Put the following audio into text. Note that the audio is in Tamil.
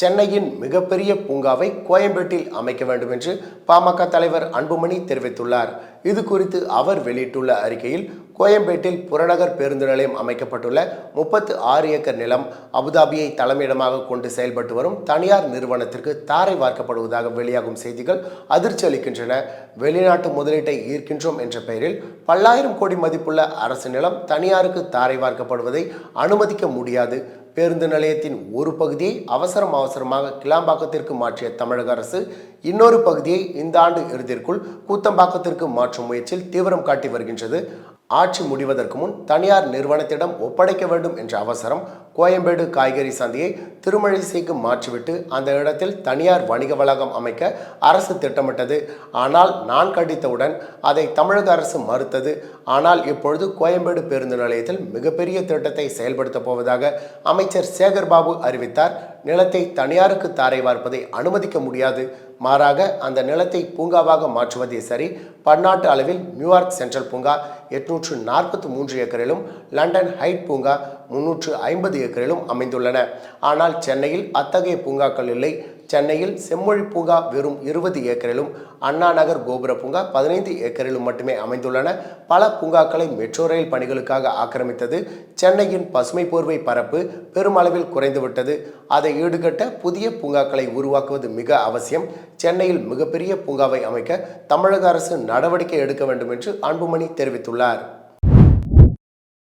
சென்னையின் மிகப்பெரிய பூங்காவை கோயம்பேட்டில் அமைக்க வேண்டும் என்று பாமக தலைவர் அன்புமணி தெரிவித்துள்ளார். இது குறித்து அவர் வெளியிட்டுள்ள அறிக்கையில் கோயம்பேட்டில் புறநகர் பேருந்து நிலையம் அமைக்கப்பட்டுள்ள முப்பத்து ஆறு ஏக்கர் நிலம் அபுதாபியை தலைமையிடமாக கொண்டு செயல்பட்டு வரும் தனியார் நிறுவனத்திற்கு தாரை வார்க்கப்படுவதாக வெளியாகும் செய்திகள் அதிர்ச்சி அளிக்கின்றன. வெளிநாட்டு முதலீட்டை ஈர்க்கின்றோம் என்ற பெயரில் பல்லாயிரம் கோடி மதிப்புள்ள அரசு நிலம் தனியாருக்கு தாரை வார்க்கப்படுவதை அனுமதிக்க முடியாது. பேருந்து நிலையத்தின் ஒரு பகுதியை அவசரம் அவசரமாக கிளாம்பாக்கத்திற்கு மாற்றிய தமிழக அரசு இன்னொரு பகுதியை இந்த ஆண்டு இறுதிக்குள் கூத்தம்பாக்கத்திற்கு மாற்றும் முயற்சியில் தீவிரம் காட்டி வருகின்றது. ஆட்சி முடிவதற்கு முன் தனியார் நிறுவனத்திடம் ஒப்படைக்க வேண்டும் என்ற அவசரம் கோயம்பேடு காய்கறி சந்தையை திருமழிசைக்கு மாற்றிவிட்டு அந்த இடத்தில் தனியார் வணிக வளாகம் அமைக்க அரசு திட்டமிட்டது. ஆனால் நான் கண்டித்தவுடன் அதை தமிழக அரசு மறுத்தது. ஆனால் இப்பொழுது கோயம்பேடு பேருந்து நிலையத்தில் மிகப்பெரிய திட்டத்தை செயல்படுத்தப் போவதாக அமைச்சர் சேகர் பாபு அறிவித்தார். நிலத்தை தனியாருக்கு தாரை வார்ப்பதை அனுமதிக்க முடியாது. மாறாக அந்த நிலத்தை பூங்காவாக மாற்றுவதே சரி. பன்னாட்டு அளவில் நியூயார்க் சென்ட்ரல் பூங்கா எட்நூற்று நாற்பத்தி மூன்று ஏக்கரிலும் லண்டன் ஹைட் பூங்கா முன்னூற்று ஐம்பது ஏக்கரிலும் அமைந்துள்ளன. ஆனால் சென்னையில் அத்தகைய பூங்காக்கள் இல்லை. சென்னையில் செம்மொழி பூங்கா வெறும் இருபது ஏக்கரிலும் அண்ணா நகர் கோபுர பூங்கா பதினைந்து ஏக்கரிலும் மட்டுமே அமைந்துள்ளன. பல பூங்காக்களை மெட்ரோ ரயில் பணிகளுக்காக ஆக்கிரமித்தது. சென்னையின் பசுமை போர்வை பரப்பு பெருமளவில் குறைந்துவிட்டது. அதை ஈடுகட்ட புதிய பூங்காக்களை உருவாக்குவது மிக அவசியம். சென்னையில் மிகப்பெரிய பூங்காவை அமைக்க தமிழக அரசு நடவடிக்கை எடுக்க வேண்டும் என்று அன்புமணி தெரிவித்துள்ளார்.